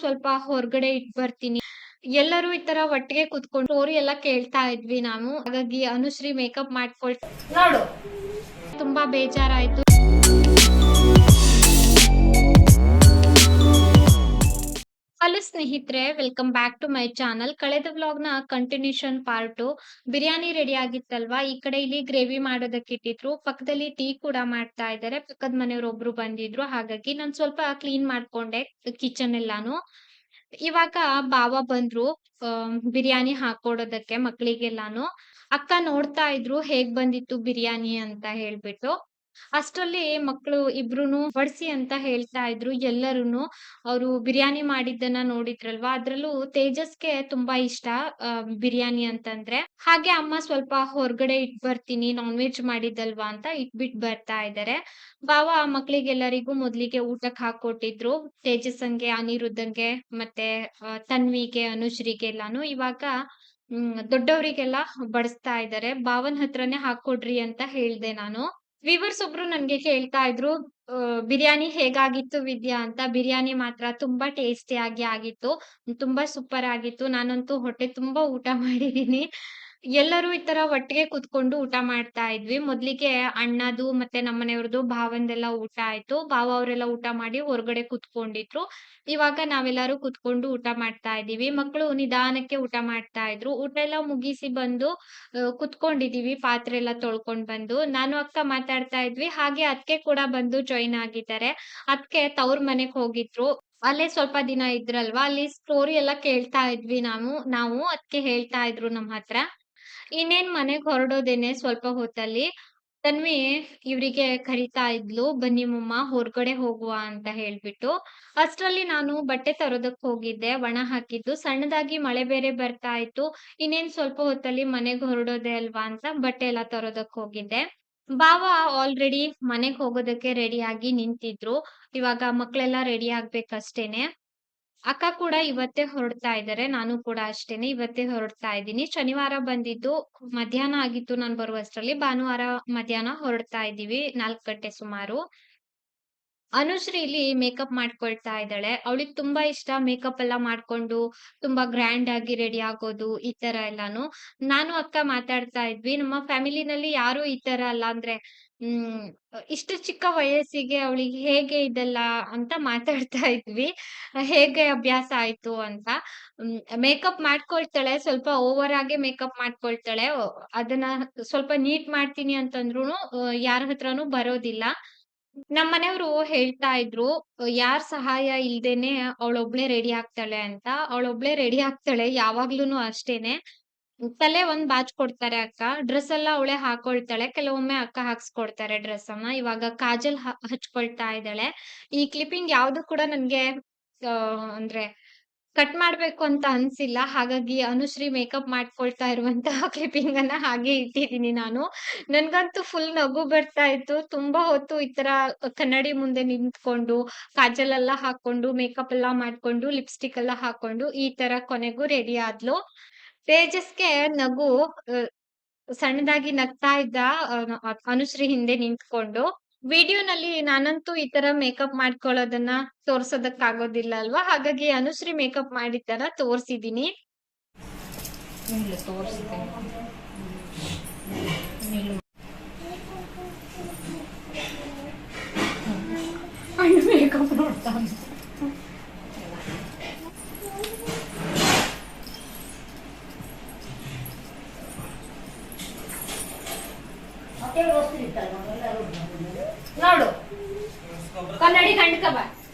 ಸ್ವಲ್ಪ ಹೊರಗಡೆ ಇಟ್ ಬರ್ತೀನಿ. ಎಲ್ಲರೂ ಈ ತರ ಒಟ್ಟಿಗೆ ಕುತ್ಕೊಂಡು ಸ್ಟೋರಿ ಎಲ್ಲ ಕೇಳ್ತಾ ಇದ್ವಿ ನಾವು. ಹಾಗಾಗಿ ಅನುಶ್ರೀ ಮೇಕಪ್ ಮಾಡ್ಕೊಳ್ ನೋಡು ತುಂಬಾ ಬೇಜಾರಾಯ್ತು. ಹಲೋ ಸ್ನೇಹಿತರೆ welcome back to my channel. ಕಳೆದ ನ ಕಂಟಿನ್ಯೂಷನ್ ಪಾರ್ಟು. ಬಿರಿಯಾನಿ ರೆಡಿ ಆಗಿತ್ತಲ್ವಾ? ಈ ಕಡೆ ಇಲ್ಲಿ ಗ್ರೇವಿ ಮಾಡೋದಕ್ಕೆ ಇಟ್ಟಿದ್ರು. ಪಕ್ಕದಲ್ಲಿ ಟೀ ಕೂಡ ಮಾಡ್ತಾ ಇದ್ದಾರೆ. ಪಕ್ಕದ ಮನೆಯವ್ರೊಬ್ರು ಬಂದಿದ್ರು. ಹಾಗಾಗಿ ನಾನ್ ಸ್ವಲ್ಪ ಕ್ಲೀನ್ ಮಾಡ್ಕೊಂಡೆ ಕಿಚನ್ ಎಲ್ಲಾನು. ಇವಾಗ ಬಾವ ಬಂದ್ರು ಬಿರಿಯಾನಿ ಹಾಕೊಡೋದಕ್ಕೆ ಮಕ್ಕಳಿಗೆಲ್ಲಾನು ಅಕ್ಕ ನೋಡ್ತಾ ಇದ್ರು, ಹೇಗ್ ಬಂದಿತ್ತು ಬಿರಿಯಾನಿ ಅಂತ ಹೇಳ್ಬಿಟ್ಟು. ಅಷ್ಟ್ರಲ್ಲಿ ಮಕ್ಕಳು ಇಬ್ರುನು ಬಡಿಸಿ ಅಂತ ಹೇಳ್ತಾ ಇದ್ರು ಎಲ್ಲರೂನು. ಅವರು ಬಿರಿಯಾನಿ ಮಾಡಿದ್ದನ್ನ ನೋಡಿದ್ರಲ್ವಾ? ಅದ್ರಲ್ಲೂ ತೇಜಸ್‌ಗೆ ತುಂಬಾ ಇಷ್ಟ ಬಿರಿಯಾನಿ ಅಂತಂದ್ರೆ. ಹಾಗೆ ಅಮ್ಮ ಸ್ವಲ್ಪ ಹೊರಗಡೆ ಇಟ್ ಬರ್ತೀನಿ ನಾನ್ ವೆಜ್ ಮಾಡಿದ್ದಲ್ವಾ ಅಂತ ಇಟ್ಬಿಟ್ ಬರ್ತಾ ಇದ್ದಾರೆ. ಬಾವ ಮಕ್ಳಿಗೆಲ್ಲರಿಗೂ ಮೊದ್ಲಿಗೆ ಊಟಕ್ಕೆ ಹಾಕೊಟ್ಟಿದ್ರು. ತೇಜಸ್ಸಂಗೆ, ಅನಿರುದ್ಧಂಗೆ ಮತ್ತೆ ತನ್ವಿಗೆ, ಅನುಶ್ರೀಗೆ ಎಲ್ಲಾನು. ಇವಾಗ ಹ್ಮ್ ದೊಡ್ಡವರಿಗೆಲ್ಲ ಬಡಿಸ್ತಾ ಇದ್ದಾರೆ. ಬಾವನ್ ಹತ್ರನೇ ಹಾಕೊಡ್ರಿ ಅಂತ ಹೇಳ್ದೆ ನಾನು. ವ್ಯೂವರ್ಸ್ ಒಬ್ರು ನನ್ಗೆ ಕೇಳ್ತಾ ಇದ್ರು ಬಿರಿಯಾನಿ ಹೇಗಾಗಿತ್ತು ವಿದ್ಯಾ ಅಂತ. ಬಿರಿಯಾನಿ ಮಾತ್ರ ತುಂಬಾ ಟೇಸ್ಟಿಯಾಗಿ ಆಗಿತ್ತು. ತುಂಬಾ ಸೂಪರ್ ಆಗಿತ್ತು. ನಾನಂತೂ ಹೊಟ್ಟೆ ತುಂಬಾ ಊಟ ಮಾಡಿದೀನಿ. ಎಲ್ಲರೂ ಈ ತರ ಒಟ್ಟಿಗೆ ಕುತ್ಕೊಂಡು ಊಟ ಮಾಡ್ತಾ ಇದ್ವಿ. ಮೊದ್ಲಿಗೆ ಅಣ್ಣದು ಮತ್ತೆ ನಮ್ಮನೆಯವ್ರದ್ದು ಭಾವಂದೆಲ್ಲ ಊಟ ಆಯ್ತು. ಭಾವ ಅವರೆಲ್ಲ ಊಟ ಮಾಡಿ ಹೊರಗಡೆ ಕುತ್ಕೊಂಡಿದ್ರು. ಇವಾಗ ನಾವೆಲ್ಲರೂ ಕುತ್ಕೊಂಡು ಊಟ ಮಾಡ್ತಾ ಇದೀವಿ. ಮಕ್ಳು ನಿಧಾನಕ್ಕೆ ಊಟ ಮಾಡ್ತಾ ಇದ್ರು. ಊಟ ಎಲ್ಲ ಮುಗಿಸಿ ಬಂದು ಕುತ್ಕೊಂಡಿದೀವಿ ಪಾತ್ರೆ ಎಲ್ಲ ತೊಳ್ಕೊಂಡ್ ಬಂದು. ನಾನು ಅಕ್ಕ ಮಾತಾಡ್ತಾ ಇದ್ವಿ. ಹಾಗೆ ಅದಕ್ಕೆ ಕೂಡ ಬಂದು ಜಾಯಿನ್ ಆಗಿದ್ದಾರೆ. ಅದಕ್ಕೆ ತವ್ರ್ ಮನೆಗ್ ಹೋಗಿದ್ರು. ಅಲ್ಲೇ ಸ್ವಲ್ಪ ದಿನ ಇದ್ರಲ್ವಾ? ಅಲ್ಲಿ ಸ್ಟೋರಿ ಎಲ್ಲ ಕೇಳ್ತಾ ಇದ್ವಿ ನಾವು ನಾವು. ಅದಕ್ಕೆ ಹೇಳ್ತಾ ಇದ್ರು ನಮ್ ಹತ್ರ. ಇನ್ನೇನ್ ಮನೆಗ್ ಹೊರಡೋದೇನೆ ಸ್ವಲ್ಪ ಹೊತ್ತಲ್ಲಿ. ತನ್ವಿ, ಇವರಿಗೆ ಕರಿತಾ ಇದ್ಲು, ಬನ್ನಿ ಮಮ್ಮ, ಹೊರಗಡೆ ಹೋಗುವ ಅಂತ ಹೇಳ್ಬಿಟ್ಟು. ಅಷ್ಟರಲ್ಲಿ ನಾನು ಬಟ್ಟೆ ತರೋದಕ್ ಹೋಗಿದ್ದೆ, ಒಣ ಹಾಕಿದ್ದು. ಸಣ್ಣದಾಗಿ ಮಳೆ ಬೇರೆ ಬರ್ತಾ ಇತ್ತು. ಇನ್ನೇನ್ ಸ್ವಲ್ಪ ಹೊತ್ತಲ್ಲಿ ಮನೆಗ್ ಹೊರಡೋದೆ ಅಲ್ವಾ ಅಂತ ಬಟ್ಟೆ ಎಲ್ಲ ತರೋದಕ್ ಹೋಗಿದ್ದೆ. ಬಾವ ಆಲ್ರೆಡಿ ಮನೆಗ್ ಹೋಗೋದಕ್ಕೆ ರೆಡಿ ಆಗಿ ನಿಂತಿದ್ರು. ಇವಾಗ ಮಕ್ಕಳೆಲ್ಲ ರೆಡಿ ಆಗ್ಬೇಕಷ್ಟೇನೆ. ಅಕ್ಕ ಕೂಡ ಇವತ್ತೇ ಹೊರಡ್ತಾ ಇದ್ದಾರೆ. ನಾನು ಕೂಡ ಅಷ್ಟೇನೆ ಇವತ್ತೇ ಹೊರಡ್ತಾ ಇದ್ದೀನಿ. ಶನಿವಾರ ಬಂದಿದ್ದು ಮಧ್ಯಾಹ್ನ ಆಗಿತ್ತು ನಾನ್ ಬರುವಷ್ಟರಲ್ಲಿ, ಭಾನುವಾರ ಮಧ್ಯಾಹ್ನ ಹೊರಡ್ತಾ ಇದ್ದೀವಿ 4 ಗಂಟೆ ಸುಮಾರು. ಅನುಶ್ರೀ ಇಲ್ಲಿ ಮೇಕಪ್ ಮಾಡ್ಕೊಳ್ತಾ ಇದ್ದಾಳೆ. ಅವಳಿಗೆ ತುಂಬಾ ಇಷ್ಟ ಮೇಕಪ್ ಎಲ್ಲ ಮಾಡ್ಕೊಂಡು ತುಂಬಾ ಗ್ರ್ಯಾಂಡ್ ಆಗಿ ರೆಡಿ ಆಗೋದು ಈ ತರ ಎಲ್ಲಾನು. ನಾನು ಅಕ್ಕ ಮಾತಾಡ್ತಾ ಇದ್ವಿ. ನಮ್ಮ ಫ್ಯಾಮಿಲಿನಲ್ಲಿ ಯಾರು ಈ ತರ ಅಲ್ಲ ಅಂದ್ರೆ, ಹ್ಮ್, ಇಷ್ಟು ಚಿಕ್ಕ ವಯಸ್ಸಿಗೆ ಅವಳಿಗೆ ಹೇಗೆ ಇದೆಲ್ಲ ಅಂತ ಮಾತಾಡ್ತಾ ಇದ್ವಿ. ಹೇಗೆ ಅಭ್ಯಾಸ ಆಯ್ತು ಅಂತ. ಮೇಕಪ್ ಮಾಡ್ಕೊಳ್ತಾಳೆ. ಸ್ವಲ್ಪ ಓವರ್ ಆಗಿ ಮೇಕಪ್ ಮಾಡ್ಕೊಳ್ತಾಳೆ. ಅದನ್ನ ಸ್ವಲ್ಪ ನೀಟ್ ಮಾಡ್ತೀನಿ ಅಂತಂದ್ರು ಯಾರ ಹತ್ರನೂ ಬರೋದಿಲ್ಲ. ನಮ್ಮನೆಯವ್ರು ಹೇಳ್ತಾ ಇದ್ರು ಯಾರ್ ಸಹಾಯ ಇಲ್ದೇನೆ ಅವಳೊಬ್ಳೆ ರೆಡಿ ಆಗ್ತಾಳೆ ಅಂತ. ಅವಳೊಬ್ಳೆ ರೆಡಿ ಆಗ್ತಾಳೆ ಯಾವಾಗ್ಲೂನು ಅಷ್ಟೇನೆ. ತಲೆ ಒಂದ್ ಬಾಚ್ಕೊಡ್ತಾರೆ ಅಕ್ಕ. ಡ್ರೆಸ್ ಎಲ್ಲ ಅವಳೇ ಹಾಕೊಳ್ತಾಳೆ. ಕೆಲವೊಮ್ಮೆ ಅಕ್ಕ ಹಾಕ್ಸ್ಕೊಡ್ತಾರೆ ಡ್ರೆಸ್ ಅನ್ನ. ಇವಾಗ ಕಾಜಲ್ ಹಚ್ಕೊಳ್ತಾ ಇದ್ದಾಳೆ. ಈ ಕ್ಲಿಪ್ಪಿಂಗ್ ಯಾವ್ದು ಕೂಡ ನನ್ಗೆ ಆ ಅಂದ್ರೆ ಕಟ್ ಮಾಡ್ಬೇಕು ಅಂತ ಅನ್ಸಿಲ್ಲ. ಹಾಗಾಗಿ ಅನುಶ್ರೀ ಮೇಕಪ್ ಮಾಡ್ಕೊಳ್ತಾ ಇರುವಂತಹ ಕ್ಲಿಪ್ಪಿಂಗ್ ಅನ್ನ ಹಾಗೆ ಇಟ್ಟಿದ್ದೀನಿ ನಾನು. ನನ್ಗಂತೂ ಫುಲ್ ನಗು ಬರ್ತಾ ಇತ್ತು. ತುಂಬಾ ಹೊತ್ತು ಈ ತರ ಕನ್ನಡಿ ಮುಂದೆ ನಿಂತ್ಕೊಂಡು, ಕಾಜಲ್ ಎಲ್ಲ ಹಾಕೊಂಡು, ಮೇಕಪ್ ಎಲ್ಲ ಮಾಡ್ಕೊಂಡು, ಲಿಪ್‌ಸ್ಟಿಕ್ ಎಲ್ಲ ಹಾಕೊಂಡು ಈ ತರ ಕೊನೆಗೂ ರೆಡಿ ಆದ್ಲು. ತೇಜಸ್‌ಗೆ ನಗು ಸಣ್ಣದಾಗಿ ನಗ್ತಾ ಇದ್ದ ಅನುಶ್ರೀ ಹಿಂದೆ ನಿಂತ್ಕೊಂಡು. ವಿಡಿಯೋನಲ್ಲಿ ನಾನಂತೂ ಈ ತರ ಮೇಕಪ್ ಮಾಡ್ಕೊಳ್ಳೋದನ್ನ ತೋರ್ಸೋದಕ್ಕಾಗೋದಿಲ್ಲ ಅಲ್ವಾ? ಹಾಗಾಗಿ ಅನುಶ್ರೀ ಮೇಕಪ್ ಮಾಡಿದ್ದನ್ನ ತೋರ್ಸಿದೀನಿ. ನೋಡ್ತಾನೆ. ನೋಡು ಕನ್ನಡಿ ಗಂಡ್ಕ ಬಾ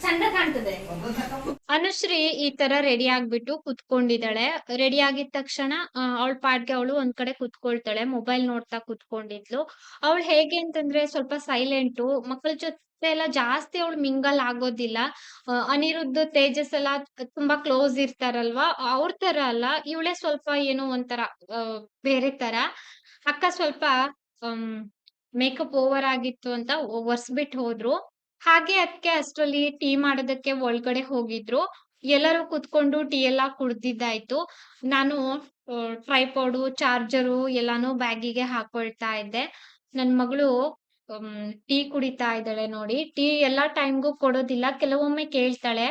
ಚಂದ ಕಾಣ್ತದೆ ಅನುಶ್ರೀ ಈ ತರ ರೆಡಿ ಆಗ್ಬಿಟ್ಟು ಕುತ್ಕೊಂಡಿದ್ದಾಳೆ. ರೆಡಿ ಆಗಿದ ತಕ್ಷಣ ಅವಳ ಪಾಡ್ಗೆ ಅವಳು ಒಂದ್ ಕಡೆ ಕುತ್ಕೊಳ್ತಾಳೆ. ಮೊಬೈಲ್ ನೋಡ್ತಾ ಕುತ್ಕೊಂಡಿದ್ಲು. ಅವಳು ಹೇಗೆ ಅಂತಂದ್ರೆ ಸ್ವಲ್ಪ ಸೈಲೆಂಟು. ಮಕ್ಕಳ ಜೊತೆ ಎಲ್ಲ ಜಾಸ್ತಿ ಅವಳು ಮಿಂಗಲ್ ಆಗೋದಿಲ್ಲ. ಅನಿರುದ್ಧ, ತೇಜಸ್ ಎಲ್ಲ ತುಂಬಾ ಕ್ಲೋಸ್ ಇರ್ತಾರಲ್ವಾ? ಅವ್ರ ತರ ಅಲ್ಲ. ಇವಳೇ ಸ್ವಲ್ಪ ಏನೋ ಒಂಥರ ಬೇರೆ ತರ. ಅಕ್ಕ ಸ್ವಲ್ಪ ಮೇಕಪ್ ಓವರ್ ಆಗಿತ್ತು ಅಂತ ಒರ್ಸ್ಬಿಟ್ಟು ಹೋದ್ರು. ಹಾಗೆ ಅದಕ್ಕೆ ಅಷ್ಟರಲ್ಲಿ ಟೀ ಮಾಡೋದಕ್ಕೆ ಒಳಗಡೆ ಹೋಗಿದ್ರು. ಎಲ್ಲರೂ ಕುತ್ಕೊಂಡು ಟೀ ಎಲ್ಲ ಕುಡ್ದಿದ್ದಾಯ್ತು. ನಾನು ಟ್ರೈಪೋಡು ಚಾರ್ಜರು ಎಲ್ಲಾನು ಬ್ಯಾಗಿಗೆ ಹಾಕೊಳ್ತಾ ಇದ್ದೆ. ನನ್ ಮಗಳು ಟೀ ಕುಡಿತಾ ಇದ್ದಾಳೆ ನೋಡಿ. ಟೀ ಎಲ್ಲಾ ಟೈಮ್‌ಗೂ ಕೊಡೋದಿಲ್ಲ. ಕೆಲವೊಮ್ಮೆ ಕೇಳ್ತಾಳೆ.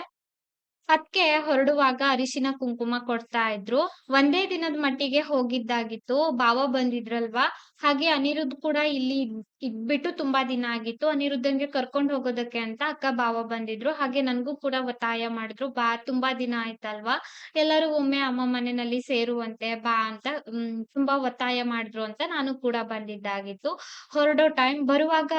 ಅದ್ಕೆ ಹೊರಡುವಾಗ ಅರಿಶಿನ ಕುಂಕುಮ ಕೊಡ್ತಾ ಇದ್ರು ಒಂದೇ ದಿನದ ಮಟ್ಟಿಗೆ ಹೋಗಿದ್ದಾಗಿತ್ತು ಬಾವ ಬಂದಿದ್ರಲ್ವಾ ಹಾಗೆ ಅನಿರುದ್ಧ ಕೂಡ ಇಲ್ಲಿ ಇದ್- ಇದ್ಬಿಟ್ಟು ತುಂಬಾ ದಿನ ಆಗಿತ್ತು. ಅನಿರುದ್ಧಂಗೆ ಕರ್ಕೊಂಡ್ ಹೋಗೋದಕ್ಕೆ ಅಂತ ಅಕ್ಕ ಬಾವ ಬಂದಿದ್ರು. ಹಾಗೆ ನನ್ಗೂ ಕೂಡ ಒತ್ತಾಯ ಮಾಡಿದ್ರು. ಬಾ, ತುಂಬಾ ದಿನ ಆಯ್ತಲ್ವಾ? ಎಲ್ಲರೂ ಒಮ್ಮೆ ಅಮ್ಮ ಮನೆಯಲ್ಲಿ ಸೇರುವಂತೆ ಬಾ ಅಂತ ತುಂಬಾ ಒತ್ತಾಯ ಮಾಡಿದ್ರು ಅಂತ ನಾನು ಕೂಡ ಬಂದಿದ್ದಾಗಿತ್ತು. ಹೊರಡೋ ಟೈಮ್ ಬರುವಾಗ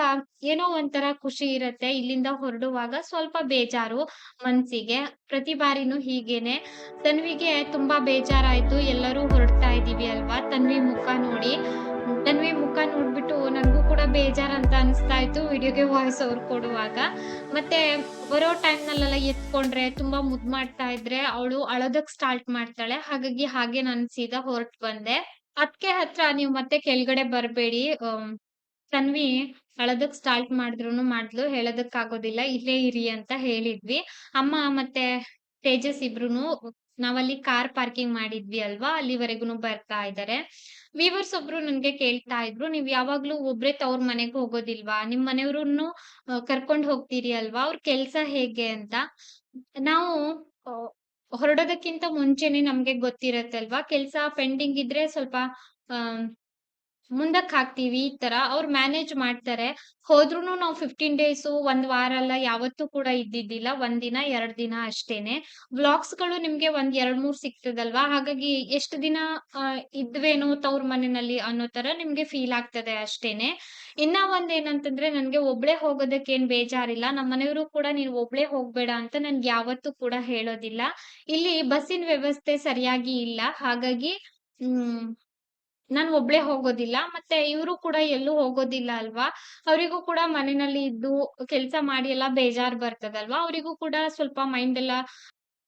ಏನೋ ಒಂಥರ ಖುಷಿ ಇರತ್ತೆ. ಇಲ್ಲಿಂದ ಹೊರಡುವಾಗ ಸ್ವಲ್ಪ ಬೇಜಾರು ಮನ್ಸಿಗೆ. ಪ್ರತಿ ಬಾರಿನೂ ಹೀಗೇನೆ. ತನ್ವಿಗೆ ತುಂಬಾ ಬೇಜಾರಾಯ್ತು. ಎಲ್ಲರೂ ಹೊರಡ್ತಾ ಇದೀವಿ ಅಲ್ವಾ? ತನ್ವಿ ಮುಖ ನೋಡಿ. ತನ್ವಿ ಮುಖ ನೋಡ್ಬಿಟ್ಟು ನನಗೂ ಕೂಡ ಬೇಜಾರ್ ಅಂತ ಅನಿಸ್ತಾ ಇತ್ತು ವಿಡಿಯೋಗೆ ವಾಯ್ಸ್ ಓವರ್ ಕೊಡುವಾಗ. ಮತ್ತೆ ಬರೋ ಟೈಮ್ನಲ್ಲೆಲ್ಲ ಎತ್ಕೊಂಡ್ರೆ, ತುಂಬಾ ಮುದ್ದು ಮಾಡ್ತಾ ಇದ್ರೆ ಅವಳು ಅಳೋದಕ್ ಸ್ಟಾರ್ಟ್ ಮಾಡ್ತಾಳೆ. ಹಾಗಾಗಿ ಹಾಗೆ ನಾನು ಸೀದಾ ಹೊರಟು ಬಂದೆ. ಅದಕ್ಕೆ ಹತ್ರ ನೀವು ಮತ್ತೆ ಕೆಳಗಡೆ ಬರಬೇಡಿ. ತನ್ವಿ ಅಳೋದಕ್ ಸ್ಟಾರ್ಟ್ ಮಾಡಿದ್ರು ಮಾಡ್ಲು, ಹೇಳೋದಕ್ಕಾಗೋದಿಲ್ಲ. ಇಲ್ಲೇ ಇರಿ ಅಂತ ಹೇಳಿದ್ವಿ. ಅಮ್ಮ ಮತ್ತೆ ತೇಜಸ್ ಇಬ್ರುನು ನಾವಲ್ಲಿ ಕಾರ್ ಪಾರ್ಕಿಂಗ್ ಮಾಡಿದ್ವಿ ಅಲ್ವಾ? ಅಲ್ಲಿವರೆಗೂ ಬರ್ತಾ ಇದಾರೆ. ವೀವರ್ಸ್ ಒಬ್ರು ನನ್ಗೆ ಕೇಳ್ತಾ ಇದ್ರು ನೀವ್ ಯಾವಾಗ್ಲೂ ಒಬ್ರೇ ತವ್ರ ಮನೆಗೆ ಹೋಗೋದಿಲ್ವಾ? ನಿಮ್ ಮನೆಯವ್ರನ್ನು ಕರ್ಕೊಂಡ್ ಹೋಗ್ತೀರಿ ಅಲ್ವಾ? ಅವ್ರ ಕೆಲ್ಸ ಹೇಗೆ ಅಂತ? ನಾವು ಆ, ಹೊರಡೋದಕ್ಕಿಂತ ಮುಂಚೆನೆ ನಮ್ಗೆ ಗೊತ್ತಿರತ್ತಲ್ವಾ ಕೆಲ್ಸ ಪೆಂಡಿಂಗ್ ಇದ್ರೆ ಸ್ವಲ್ಪ ಆ ಮುಂದಕ್ ಹಾಕ್ತಿವಿ ಈ ತರ ಅವ್ರು ಮ್ಯಾನೇಜ್ ಮಾಡ್ತಾರೆ. ಹೋದ್ರು ನಾವು ಫಿಫ್ಟೀನ್ ಡೇಸ್ ಒಂದ್ ವಾರ ಅಲ್ಲ, ಯಾವತ್ತೂ ಕೂಡ ಇದ್ದಿದ್ದಿಲ್ಲ ಒಂದಿನ ದಿನ, ಎರಡ್ ದಿನ ಅಷ್ಟೇನೆ. ವ್ಲಾಗ್ಸ್ಗಳು ನಿಮ್ಗೆ ಒಂದ್ ಎರಡ್ ಮೂರ್ ಸಿಗ್ತದಲ್ವಾ? ಹಾಗಾಗಿ ಎಷ್ಟು ದಿನ ಇದ್ವೇನೋ ತವ್ರ ಮನೆಯಲ್ಲಿ ಅನ್ನೋ ತರ ನಿಮ್ಗೆ ಫೀಲ್ ಆಗ್ತದೆ ಅಷ್ಟೇನೆ. ಇನ್ನ ಒಂದ್ ಏನಂತಂದ್ರೆ ನನ್ಗೆ ಒಬ್ಳೆ ಹೋಗೋದಕ್ಕೆ ಏನ್ ಬೇಜಾರಿಲ್ಲ. ನಮ್ಮ ಮನೆಯವರು ಕೂಡ ನೀನ್ ಒಬ್ಳೆ ಹೋಗ್ಬೇಡ ಅಂತ ನನ್ಗೆ ಯಾವತ್ತೂ ಕೂಡ ಹೇಳೋದಿಲ್ಲ. ಇಲ್ಲಿ ಬಸ್ಸಿನ ವ್ಯವಸ್ಥೆ ಸರಿಯಾಗಿ ಇಲ್ಲ. ಹಾಗಾಗಿ, ಹ್ಮ್ ನಾನ್ ಒಬ್ಳೆ ಹೋಗೋದಿಲ್ಲ, ಮತ್ತೆ ಇವ್ರು ಕೂಡ ಎಲ್ಲೂ ಹೋಗೋದಿಲ್ಲ ಅಲ್ವಾ? ಅವರಿಗೂ ಕೂಡ ಮನೆಯಲ್ಲಿ ಇದ್ದು ಕೆಲ್ಸ ಮಾಡಿ ಎಲ್ಲ ಬೇಜಾರ್ ಬರ್ತದಲ್ವಾ? ಅವರಿಗೂ ಕೂಡ ಸ್ವಲ್ಪ ಮೈಂಡ್ ಎಲ್ಲ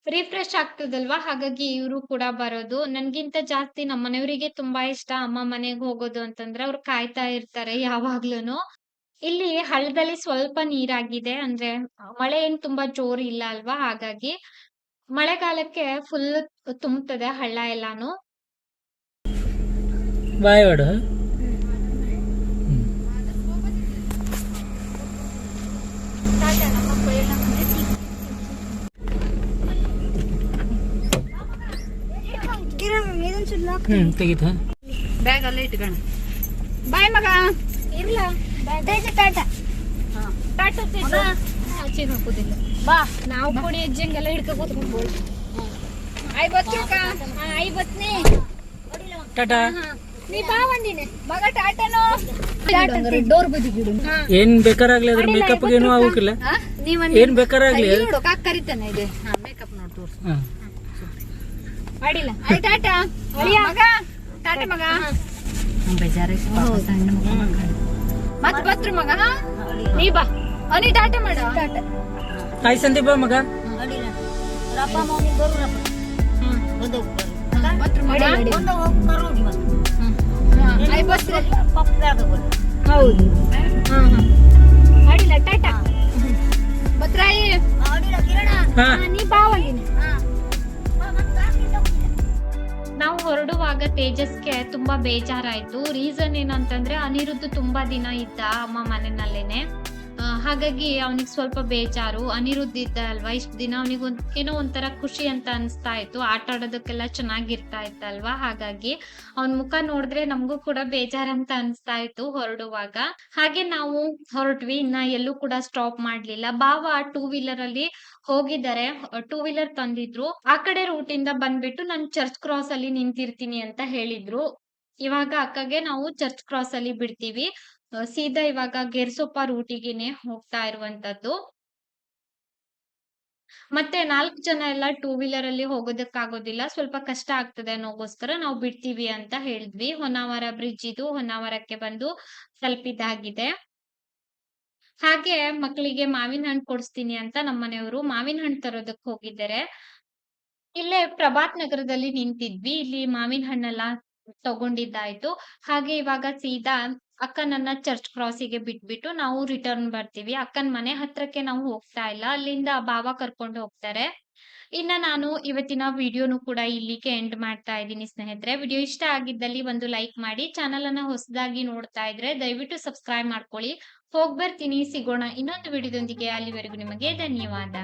ರಿಫ್ರೆಶ್ ಆಗ್ತದಲ್ವಾ? ಹಾಗಾಗಿ ಇವ್ರು ಕೂಡ ಬರೋದು. ನನ್ಗಿಂತ ಜಾಸ್ತಿ ನಮ್ಮ ಮನೆಯವರಿಗೆ ತುಂಬಾ ಇಷ್ಟ ಅಮ್ಮ ಮನೆಗ್ ಹೋಗೋದು ಅಂತಂದ್ರೆ ಅವ್ರು ಕಾಯ್ತಾ ಇರ್ತಾರೆ ಯಾವಾಗ್ಲೂನು. ಇಲ್ಲಿ ಹಳ್ಳದಲ್ಲಿ ಸ್ವಲ್ಪ ನೀರಾಗಿದೆ, ಅಂದ್ರೆ ಮಳೆ ಏನ್ ತುಂಬಾ ಜೋರ್ ಇಲ್ಲ ಅಲ್ವಾ? ಹಾಗಾಗಿ ಮಳೆಗಾಲಕ್ಕೆ ಫುಲ್ ತುಂಬುತ್ತದೆ ಹಳ್ಳ ಎಲ್ಲಾನು. ಬಾಯ್ ಹೊಡು ಹ್ಮ್ ತೆಗಿತ ಬ್ಯಾಗ್ ಅಲ್ಲೇ ಇಟ್ಕಣ ಬಾಯ್ ಮಗ ಇರ್ಲ ಟಾಟಾ ಟಾಟಾ ಆಚೆಗೆ ಹಾಕೋದಿಲ್ಲ ಬಾ ನಾವು ಕೊಡಿ ಅಜ್ಜಂಗೆಲ್ಲ ಹಿಡ್ಕ ಕೂತ್ಕೊಂಡ್ಬೋದು ಐ ಬಚ್ಚಕ್ಕ ಐ ಬತ್ನಿ ಟಾಟಾ ಏನ್ ಬೇಕಾರಾಗ್ಲಿ ಅದ್ರ ಮೇಕಪ್ ಏನು ಆಗೋಕಿಲ್ಲ. ಏನ್ ಬೇಕಾರಾಗ್ಲಿ ಕರಿತಾನೆ ಇದೆ. ಮೇಕಪ್ ನೋಡಿ ತೋರ್ಸು. ಹಾ. ಅಡಿಲ್ಲ. ಐ ಟಾಟಾ. ಮಗ. ಟಾಟಾ ಮಗ. ಮತ್ ಬತ್ರು ಮಗ. ನೀ ಬಾ. ಅನಿ ಟಾಟಾ ಮಾಡ. ಹಾಯ್ ಸಂದೀಪ ಮಗ. ಬಸ್ರಿ ಹೌದು ನಾವು ಹೊರಡುವಾಗ ತೇಜಸ್ಗೆ ತುಂಬಾ ಬೇಜಾರಾಯ್ತು. ರೀಸನ್ ಏನಂತಂದ್ರೆ ಅನಿರುದ್ಧ ತುಂಬಾ ದಿನ ಇದ್ದ ಅಮ್ಮ ಮನೆಯಲ್ಲೇನೆ. ಹಾಗಾಗಿ ಅವನಿಗೆ ಸ್ವಲ್ಪ ಬೇಜಾರು, ಅನಿರುದ್ಧ ಇದ್ದ ಅಲ್ವಾ? ಇಷ್ಟು ದಿನ ಅವನಿಗೆ ಏನೋ ಒಂಥರ ಖುಷಿ ಅಂತ ಅನಿಸ್ತಾ ಇತ್ತು. ಆಟ ಆಡೋದಕ್ಕೆಲ್ಲ ಚೆನ್ನಾಗಿರ್ತಾ ಇತ್ತಲ್ವಾ ಹಾಗಾಗಿ ಅವನ್ ಮುಖ ನೋಡಿದ್ರೆ ನಮಗೂ ಕೂಡ ಬೇಜಾರಂತ ಅನಿಸ್ತಾ ಇತ್ತು ಹೊರಡುವಾಗ. ಹಾಗೆ ನಾವು ಹೊರಟ್ವಿ. ಇನ್ನ ಎಲ್ಲೂ ಕೂಡ ಸ್ಟಾಪ್ ಮಾಡ್ಲಿಲ್ಲ. ಬಾವ ಟೂ ವೀಲರ್ ಅಲ್ಲಿ ಹೋಗಿದ್ದಾರೆ. ಟೂ ವೀಲರ್ ತಂದಿದ್ರು. ಆ ಕಡೆ ರೂಟ್ ಇಂದ ಬಂದ್ಬಿಟ್ಟು ನಾನು ಚರ್ಚ್ ಕ್ರಾಸ್ ಅಲ್ಲಿ ನಿಂತಿರ್ತೀನಿ ಅಂತ ಹೇಳಿದ್ರು. ಇವಾಗ ಅಕ್ಕಗೆ ನಾವು ಚರ್ಚ್ ಕ್ರಾಸ್ ಅಲ್ಲಿ ಬಿಡ್ತೀವಿ. ಸೀದಾ ಇವಾಗ ಗೆರ್ಸೊಪ್ಪ ರೂಟಿಗೆನೆ ಹೋಗ್ತಾ ಇರುವಂತದ್ದು. ಮತ್ತೆ ನಾಲ್ಕು ಜನ ಎಲ್ಲ ಟೂ ವೀಲರ್ ಅಲ್ಲಿ ಹೋಗೋದಕ್ಕಾಗೋದಿಲ್ಲ. ಸ್ವಲ್ಪ ಕಷ್ಟ ಆಗ್ತದೆ ಅನ್ನೋಗೋಸ್ಕರ ನಾವು ಬಿಡ್ತೀವಿ ಅಂತ ಹೇಳಿದ್ವಿ. ಹೊನ್ನಾವರ ಬ್ರಿಡ್ಜ್ ಇದು, ಹೊನ್ನಾವರಕ್ಕೆ ಬಂದು ತಲುಪಿದಾಗಿದೆ ಹಾಗೆ ಮಕ್ಕಳಿಗೆ ಮಾವಿನ ಹಣ್ಣು ಕೊಡಿಸ್ತೀನಿ ಅಂತ ನಮ್ಮ ಮನೆಯವರು ಮಾವಿನ ಹಣ್ಣು ತರೋದಕ್ ಹೋಗಿದ್ದಾರೆ. ಇಲ್ಲೇ ಪ್ರಭಾತ್ ನಗರದಲ್ಲಿ ನಿಂತಿದ್ವಿ. ಇಲ್ಲಿ ಮಾವಿನ ಹಣ್ಣೆಲ್ಲ ತಗೊಂಡಿದ್ದಾಯ್ತು. ಹಾಗೆ ಇವಾಗ ಸೀದಾ ಅಕ್ಕನನ್ನ ಚರ್ಚ್ ಕ್ರಾಸಿಗೆ ಬಿಟ್ಬಿಟ್ಟು ನಾವು ರಿಟರ್ನ್ ಬರ್ತೀವಿ. ಅಕ್ಕನ ಮನೆ ಹತ್ರಕ್ಕೆ ನಾವು ಹೋಗ್ತಾ ಇಲ್ಲ. ಅಲ್ಲಿಂದ ಬಾವ ಕರ್ಕೊಂಡು ಹೋಗ್ತಾರೆ. ಇನ್ನ ನಾನು ಇವತ್ತಿನ ವಿಡಿಯೋನು ಕೂಡ ಇಲ್ಲಿಗೆ ಎಂಡ್ ಮಾಡ್ತಾ ಇದ್ದೀನಿ ಸ್ನೇಹಿತರೆ. ವಿಡಿಯೋ ಇಷ್ಟ ಆಗಿದ್ದಲ್ಲಿ ಒಂದು ಲೈಕ್ ಮಾಡಿ ಚಾನಲ್ ಅನ್ನ ಹೊಸದಾಗಿ ನೋಡ್ತಾ ಇದ್ರೆ ದಯವಿಟ್ಟು ಸಬ್ಸ್ಕ್ರೈಬ್ ಮಾಡ್ಕೊಳ್ಳಿ. ಹೋಗ್ಬರ್ತೀನಿ ಸಿಗೋಣ ಇನ್ನೊಂದು ವಿಡಿಯೋದೊಂದಿಗೆ. ಅಲ್ಲಿವರೆಗೂ ನಿಮಗೆ ಧನ್ಯವಾದ.